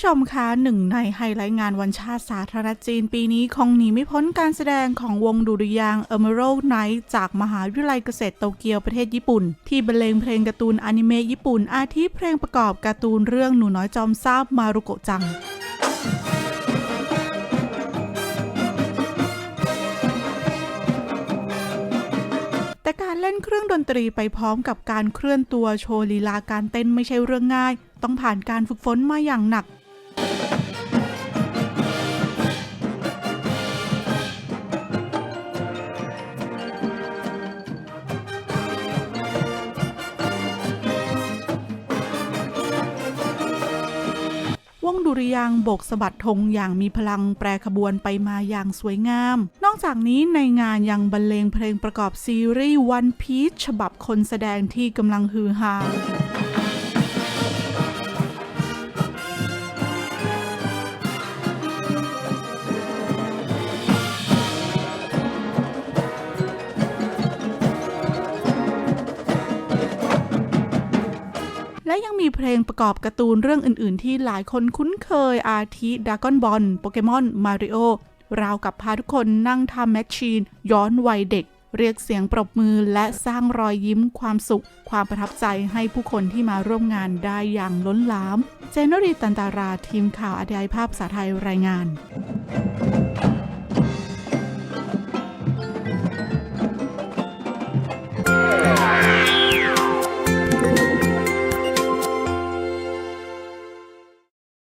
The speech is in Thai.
ผู้ชมคะหนึ่งในไฮไลท์งานวันชาติสาธารณจีนปีนี้คงหนีไม่พ้นการแสดงของวงดุริยางค์ Emerald Night จากมหาวิทยาลัยเกษตรโตเกียวประเทศญี่ปุ่น ที่บรรเลงเพลงการ์ตูนอนิเมะญี่ปุ่น อาทิเพลงประกอบการ์ตูนเรื่องหนูน้อยจอมทราบมารุโกะจังแต่การเล่นเครื่องดนตรีไปพร้อมกับการเคลื่อนตัวโชว์ลีลาการเต้นไม่ใช่เรื่องง่าย ต้องผ่านการฝึกฝนมาอย่างหนัก ดุริยางโบกสะบัดธงอย่างมีพลังแปรขบวนไปมาอย่างสวยงาม นอกจากนี้ในงานยังบรรเลงเพลงประกอบซีรีส์ One Piece ฉบับคนแสดงที่กำลังฮือฮา และยังมีเพลงประกอบการ์ตูนเรื่องอื่น ๆ ที่หลายคนคุ้นเคยอาทิดากอนบอลโปเกมอนมาริโอราวกับพาทุกคนนั่งทำแมชชีน ย้อนวัยเด็ก เรียกเสียงปรบมือและสร้างรอยยิ้มความสุข ความประทับใจให้ผู้คนที่มาร่วมงานได้อย่างล้นหลาม เจนนรีตันตาราทีมข่าวอธิยภาพภาษาไทยรายงาน